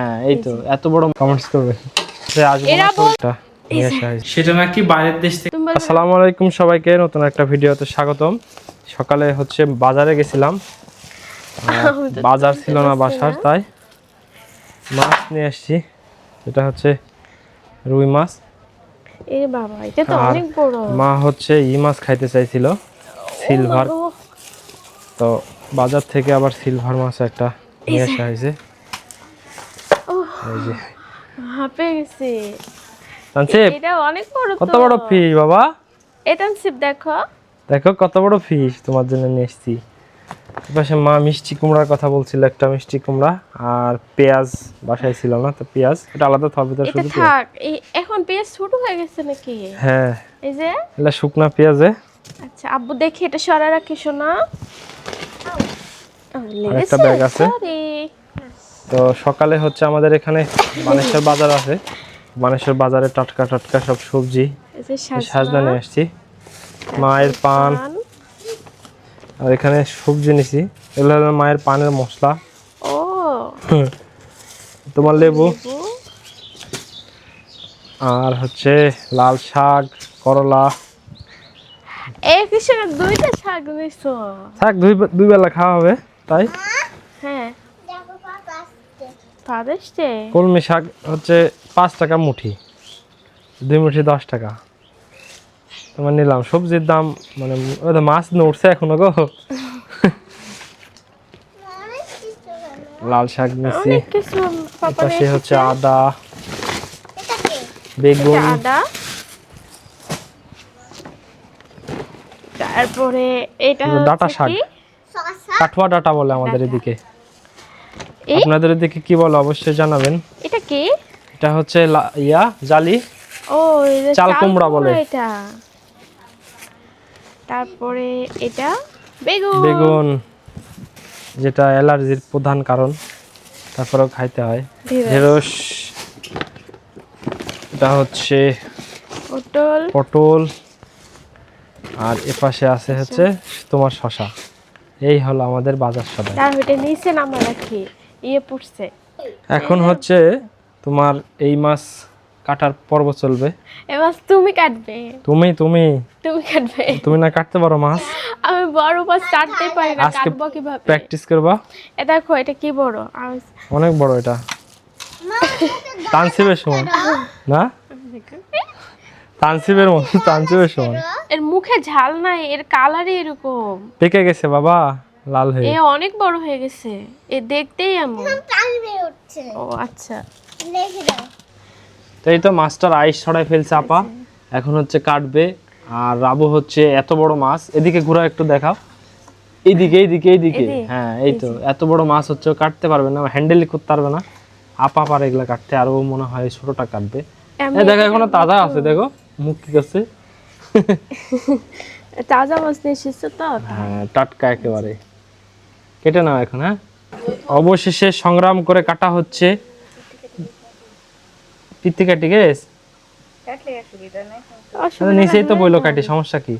হ্যাঁ এই তো এত বড় কমেন্টস করবে। এরা বল-। সেটা নাকি বাইরের দেশ থেকে আসসালামু আলাইকুম সবাইকে নতুন একটা ভিডিওতে স্বাগতম। সকালে হচ্ছে বাজারে গেছিলাম। বাজার ছিল না বাসার তাই মাছ নিয়ে এসেছি এটা হচ্ছে রুই মাছ। এ বাবা এটা তো আর অনেক বড়। মা হচ্ছে ই মাছ খাইতে চাইছিল সিলভার। তো বাজার থেকে আবার সিলভার মাছ একটা নিয়ে আসা হয়েছে। হাঁপে গেছে তানসিব এটা অনেক বড় কত বড় ফিশ বাবা? এটা সিপ দেখো। দেখো কত বড় ফিশ তোমার জন্য নিয়ে এসেছি। পাশে মা মিষ্টি কুমড়ার কথা বলছিল একটা মিষ্টি কুমড়া আর পেঁয়াজ বাসায় ছিল না তো পেঁয়াজ। এটা আলাদা থাকবে তো শুধু থাক এখন পেঁয়াজ ছোট হয়ে গেছে নাকি? হ্যাঁ। এই যে। এটা শুকনা পেঁয়াজে। আচ্ছা আব্বু দেখি এটা সরা রাখি শোনা আরেকটা ব্যাগ আছে। তো সকালে হচ্ছে আমাদের এখানে মানেশ্বর বাজার আছে। মানেশ্বর বাজারে টাটকা টাটকা সব সবজি সাজনা। নিয়ে আসছি। মায়ের পান। আর এখানে সবজি নিছি। এগুলো হলো মায়ের পানের মশলা। ও। তোমার লেবু। আর হচ্ছে লাল শাক করলা। এই কৃষকের দুইটা শাক নিছো। শাক দুই দুই বেলা খাওয়া হবে তাই? এসছে কলমি শাক হচ্ছে পাঁচ টাকা মুঠি দুই মুঠি দশ টাকা। তোমার নিলাম সবজির দাম মানে ওই তো মাছ নড়ছে এখনও গো। লাল শাক নিচ্ছি পাশে হচ্ছে আদা বেগুন। আদা? তারপরে এটা ডাঁটা শাক। কাঠুয়া ডাটা বলে আমাদের এদিকে? আপনাদের এদিকে কি বলে অবশ্যই জানাবেন। এটা কি? এটা হচ্ছে ইয়া জালি। ও চাল কুমড়া বলে। এটা। তারপরে এটা বেগুন। বেগুন যেটা অ্যালার্জির প্রধান কারণ। তারপরেও খাইতে হয়। ঢেঁড়স, এটা হচ্ছে পটল। পটল। আর এপাশে আছে হচ্ছে তোমার শশা এই হলো আমাদের বাজার সদাই। তার নিচে নামা রাখি। ইয়ে পড়ছে। এখন হচ্ছে তোমার এই মাছ কাটার পর্ব চলবে। এবার তুমি কাটবে। তুমি তুমি। তুমি কাটবে। তুমি না কাটতে পারো মাছ আমি বড় মাছ কাটতে পারি না কাটবো কীভাবে? প্র্যাকটিস করবা? এ দেখো এটা কি বড়? অনেক বড় এটা। তানসিবের সমান। না? তানসিবের মতো তানসিবের সমান। এর মুখে ঝাল নাই এর কালারই এরকম। পেকে গেছে বাবা। লাল হয়ে এ অনেক বড় হয়ে গেছে। এ দেখতেই এমন। ও আচ্ছা। দেখে তো এই তো মাছটার আইস ছড়াই ফেলছে আপা। এখন হচ্ছে কাটবে। আর রাবু হচ্ছে এত বড় মাছ। এদিকে ঘোরা একটু দেখাও। এইদিকে এইদিকে এইদিকে। হ্যাঁ এই তো। এত বড় মাছ হচ্ছে কাটতে পারবে না। হ্যান্ডেলই করতে পারবে না। আপা পারে এগুলা কাটতে আর ও মনে হয় ছোটটা কাটবে। এই দেখো এখনও তাজা আছে দেখো। মুখ কি করছে তাজা মাছ নিয়ে এসেছ তো হ্যাঁ টাটকা একেবারে। কেটে নাও এখন হ্যাঁ? অবশেষে সংগ্রাম করে কাটা হচ্ছে পিত্তি কাটি গেছ অসুবিধা নিচেই তো বইলো কাটি সমস্যা কি?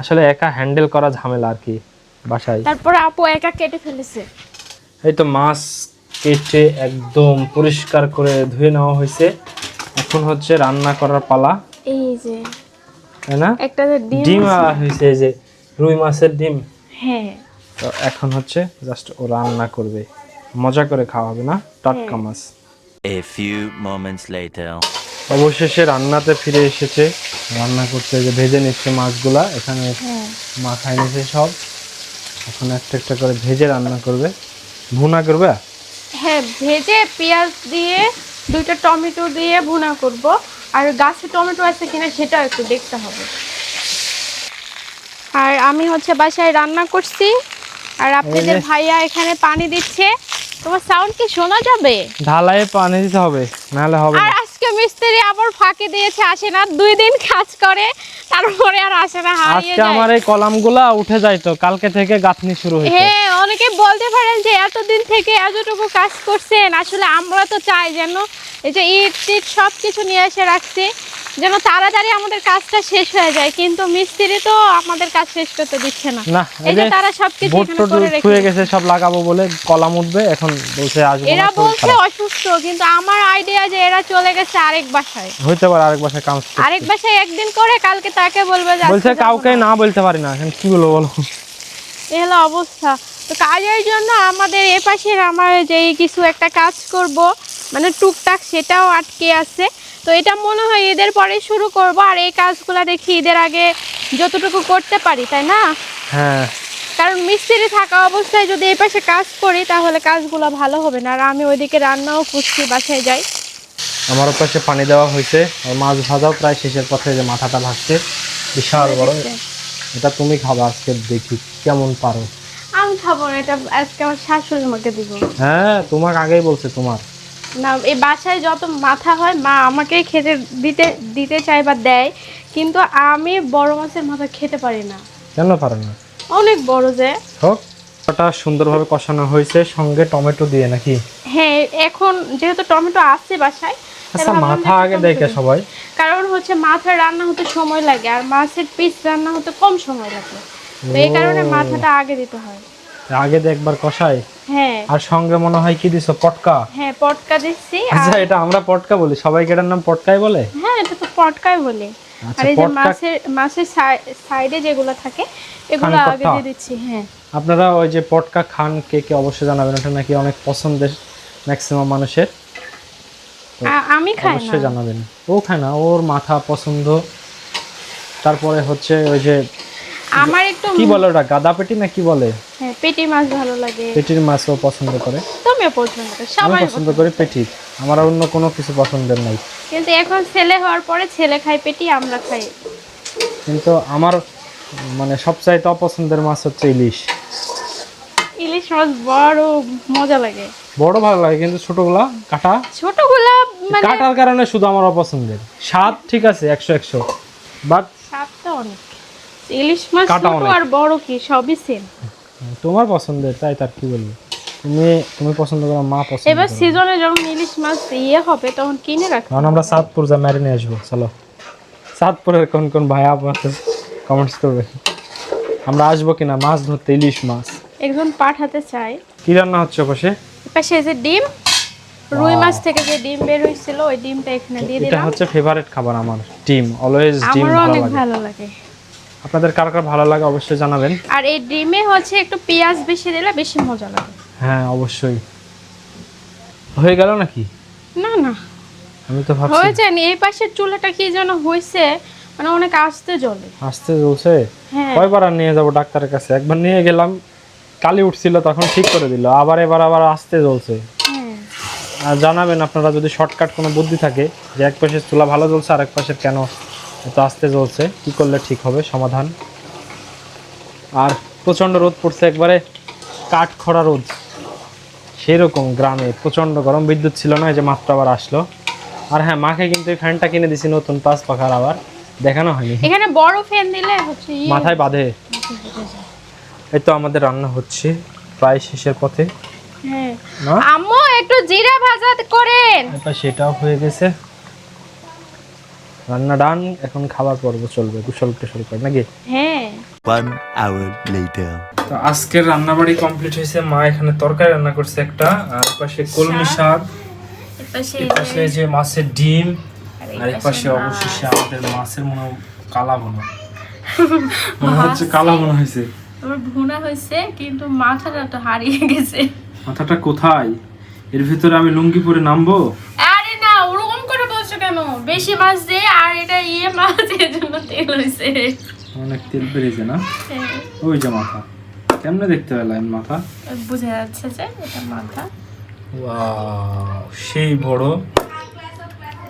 আসলে একা হ্যান্ডেল করা ঝামেলা আর কি বাসায়। তারপরে আপু একা কেটে ফেলেছে। এই তো মাছ কেটে একদম পরিষ্কার করে ধুয়ে নেওয়া হয়েছে। এখন হচ্ছে রান্না করার পালা। এই যে তাই না? একটা ডিম ডিম হয়েছে এই যে রুই মাছের ডিম। হ্যাঁ। তো এখন হচ্ছে জাস্ট ও রান্না করবে। মজা করে খাওয়া হবে না? টাটকা মাছ। A few moments later. অবশেষে রান্নাতে ফিরে এসেছে। রান্না করতে যে ভেজে নিচ্ছে মাছগুলা এখানে হ্যাঁ। মাখায় নিচ্ছে সব। এখন একটা একটা করে ভেজে রান্না করবে। ভুনা করবে? হ্যাঁ ভেজে পেঁয়াজ দিয়ে দুইটা টমেটো দিয়ে ভুনা করব। আর গাছে টমেটো আছে কিনা সেটাও একটু দেখতে হবে। আর আমি হচ্ছে বাসায় রান্না করছি। আর আপনাদের ভাইয়া এখানে পানি দিচ্ছে তোমার সাউন্ড কি শোনা যাবে? ঢালায় পানি দিতে হবে নাহলে হবে আর আজকে মিস্ত্রি আবার ফাঁকি দিয়েছে আসে না দুই দিন কাজ করে তারপরে আর আসে না হারিয়ে আজকে আমার এই কলামগুলা উঠে যায় তো কালকে থেকে গাঁথনি শুরু হয়েছে হ্যাঁ অনেকে বলতে পারেন যে এতদিন থেকে এতটুকু কাজ করছেন আসলে আমরা তো চাই যেন এই যে ইট টিট সব কিছু নিয়ে এসে রাখছি যেন তাড়াতাড়ি আমাদের কাজটা শেষ হয়ে যায়। কিন্তু মিস্ত্রি তো আমাদের কাজ শেষ করতে দিচ্ছে না। এই যে তারা সবকিছু বোট এখানে করে রেখে গেছে সব লাগাবো বলে কলাম উঠবে এখন বলছে আসব এরা বলছে অসুস্থ কিন্তু আমার আইডিয়া যে এরা চলে গেছে আরেক বাসায়। হইতে পারে আরেক বাসায় কাজ আরেক বাসায় একদিন করে কালকে তাকে বলবে বলছে কাউকে না বলতে পারি না এখন কি বলব বলো? এই হলো অবস্থা। তো কাজের জন্য আমাদের এ পাশের আমার যেই কিছু একটা কাজ করব মানে টুকটাক সেটাও আটকে আছে। তো এটা মনে হয় ঈদের পরে শুরু করব আর এই কাজগুলো দেখি ঈদের আগে যতটুকু করতে পারি তাই না? হ্যাঁ। কারণ মিস্ত্রি থাকা অবস্থায় যদি এই পাশে কাজ করি তাহলে কাজগুলো ভালো হবে না। আর আমি ওইদিকে রান্নাও করছি বাসায় যাই। আমার পাশে পানি দেওয়া হয়েছে আর মাছ ভাজাও প্রায় শেষের পথে যে মাথাটা ভাসছে। বিশাল বড়। এটা তুমি খাবা আজকে দেখি। কেমন পারো? আমি খাব না এটা আজকে আমার শাশুড়ি আমাকে দিব। হ্যাঁ তোমাকে আগেই বলছে তোমার। না এই বাসায় যত মাথা হয় মা আমাকেই খেতে দিতে দিতে চায় বা দেয় কিন্তু আমি বড় মাছের মাথা খেতে পারি না। কেন পারো না? অনেক বড় যে। হোক ওটা সুন্দরভাবে কষানো হয়েছে সঙ্গে টমেটো দিয়ে নাকি? হ্যাঁ এখন যেহেতু টমেটো আছে বাসায় আচ্ছা মাথা আগে দেখে সবাই। কারণ হচ্ছে মাথা রান্না হতে সময় লাগে আর মাছের পিস রান্না হতে কম সময় লাগে। তো এই কারণে মাথাটা আগে দিতে হয়। আগে দিয়ে একবার কষাই? হ্যাঁ। আর সঙ্গে মনে হয় কি দিছো? পটকা? হ্যাঁ পটকা দিচ্ছি আচ্ছা এটা আমরা পটকা বলি। সবাইকে এটার নাম পটকাই বলে? হ্যাঁ এটা তো পটকাই বলে। আচ্ছা, আর এই যে মাছের মাছের সাইডে যেগুলো থাকে এগুলো আগে দিয়ে দিচ্ছি হ্যাঁ। আপনারা ওই যে পটকা খান কে কে অবশ্যই জানাবেন ওটা নাকি অনেক পছন্দের ম্যাক্সিমাম মানুষের। আমি খাই না। অবশ্যই জানাবেন। ও খায় না ওর মাথা পছন্দ। তারপরে হচ্ছে ওই যে আমার একটু কি বলে ওটা গাদা পেটি না কি বলে? হ্যাঁ পেটি মাছ ভালো লাগে। পেটির মাছও পছন্দ করে। তুমিও পছন্দ করো সবাই পছন্দ করি পেটির আমার অন্য কোনো কিছু পছন্দের নাই। কিন্তু এখন ছেলে হওয়ার পরে ছেলে খায় পেটি আমরা খাই। কিন্তু আমার মানে সবচাইতে অপছন্দের মাছ হচ্ছে ইলিশ। ইলিশ মাছ বড় মজা লাগে। বড় ভালো লাগে কিন্তু ছোটগুলা কাটা? ছোটগুলা মানে কাটার কারণে শুধু আমার অপছন্দের। স্বাদ ঠিক আছে একশো একশো। বাট স্বাদটা অনেক। ইলিশ মাছ ছোট আর বড় কি? সবই সেম তোমার পছন্দের তাই তার কি বলব? তুমি তুমি পছন্দ করো মা পছন্দ এবার সিজনে যখন ইলিশ মাছ ইয়ে হবে তখন কিনে রাখি। কারণ আমরা সাতপুর যা ম্যারিনে আসব চলো। সাতপুরের কোন কোন ভাই আপনাদের কমেন্টস করবে? আমরা আসব কিনা? মাছ ধরতে ইলিশ মাছ। একজন পাঠাতে চাই। কি রান্না হচ্ছে পাশে? পাশে যে ডিম রুই মাছ থেকে যে ডিম বের হয়েছিল ওই ডিমটা এখানে দিয়ে এটা হচ্ছে ফেভারিট খাবার আমার ডিম। অলওয়েজ ডিম আমারও ভালো অনেক ভালো লাগে। আপনাদের কার কার ভালো লাগে অবশ্যই জানাবেন। আর এই ডিমে হচ্ছে একটু পেঁয়াজ বেশি দিলে বেশি মজা লাগে। হ্যাঁ অবশ্যই। হয়ে গেল নাকি? না না। আমি তো ভাবছি হয়ে যায়নি এই পাশের চুলাটা কি যেন হয়েছে মানে অনেক আস্তে জ্বলে। আসতে চলছে হ্যাঁ। কয়বার আর নিয়ে যাব ডাক্তারের কাছে? একবার নিয়ে গেলাম কালি উঠছিল তখন ঠিক করে দিল। আবার এবার আবার আসতে চলছে হ্যাঁ। আর জানাবেন আপনারা যদি শর্টকাট কোনো বুদ্ধি থাকে যে এক পাশের চুলা ভালো জ্বলছে আর এক পাশের কেন এত আস্তে জ্বলছে কি করলে ঠিক হবে? সমাধান। আর প্রচণ্ড রোদ পড়ছে একবারে কাঠ খরা রোদ। সেরকম গ্রামে প্রচণ্ড গরম বিদ্যুৎ ছিল না যে মাত্র আবার আসলো। আর হ্যাঁ মাকে কিন্তু এই ফ্যানটা কিনে দিছি নতুন পাঁচ পাখার আবার। দেখানো হয়নি। এখানে বড় ফ্যান দিলে হচ্ছে ইয়ে মাথায় বাঁধে। এই তো আমাদের রান্না হচ্ছে প্রায় শেষের পথে। হ্যাঁ। আম্মু একটু জিরা ভাজা করেন। এটা সেটাও হয়ে গেছে। রান্না ডান এখন খাবার পর্ব চলবে কুশল টুশল করে নাকি? হ্যাঁ। One hour later. তো আজকের রান্নাবাড়ি কমপ্লিট হয়েছে মা এখানে তরকারি রান্না করছে একটা আর পাশে কলমি শাক পাশে যে মাছের ডিম আর এর পাশে অবশেষে আমাদের মাছের মনে হয় কালা বোনা। মনে হচ্ছে কালা বোনা হয়েছে। আমার ভুনা হয়েছে কিন্তু মাথাটা তো হারিয়ে গেছে। মাথাটা কোথায়? এর ভিতরে আমি লুঙ্গি পরে নামবো আরে না ওরকম করে বলছো কেন বেশি মাছ দে আর এটা ইয়ে মাছ এর জন্য তেল হয়েছে অনেক তেল বেরিয়েছে না? ওই যে মাথা। কেমনে দেখতে পেলাম মাথা? বুঝা যাচ্ছে যে এটা মাথা। ওয়াও সেই বড়।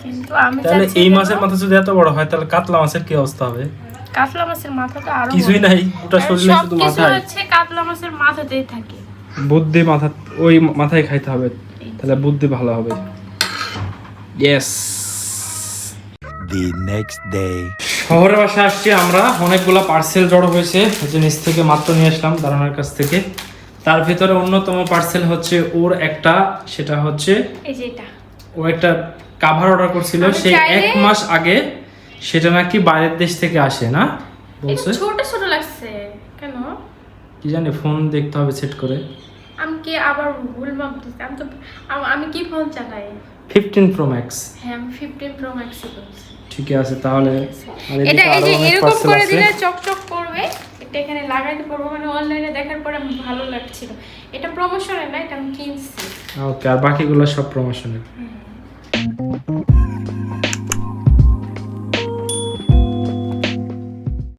কিন্তু আমি তাহলে এই মাছের মাথা যদি এত বড় হয় তাহলে কাতলা মাছের কি অবস্থা হবে? কাতলা মাছের মাথাটা আরও কিছুই নাই ওটা শরীরে শুধু মাথায়। হচ্ছে কাতলা মাছের মাথাতেই থাকে। বুদ্ধি মাথা ওই মাথায় খাইতে হবে। তাহলে বুদ্ধি ভালো হবে। Yes The next day. শহরে বাসা আসছি আমরা। অনেকগুলো পার্সেল জড়ো হয়েছে। যে নিচ থেকে মাত্র নিয়ে আসলাম দারোয়ানের কাছ থেকে। তার ভিতরে অন্যতম পার্সেল হচ্ছে ওর একটা সেটা হচ্ছে এই যে এটা। ও একটা কাভার অর্ডার করছিল। সেই এক মাস আগে সেটা নাকি বাইরের দেশ থেকে আসে না? বলছে? ছোট ছোট লাগছে। কেন? কি জানি ফোন দেখতে হবে সেট করে। আমি কি আবার ভুল ভাবতেছি? আমি তো আমি কি ফোন চালাই? Fifteen pro max. হ্যাঁ ফিফটিন প্রো ম্যাক্স ঠিক আছে। তাহলে এটা এই যে এরকম করে দিলে চকচক করবে এটা এখানে লাগাইতে পারব মানে অনলাইনে দেখার পরে ভালো লাগছিল। এটা প্রমোশনে না এটা আমি কিনছি। ওকে আর বাকিগুলো সব প্রমোশনের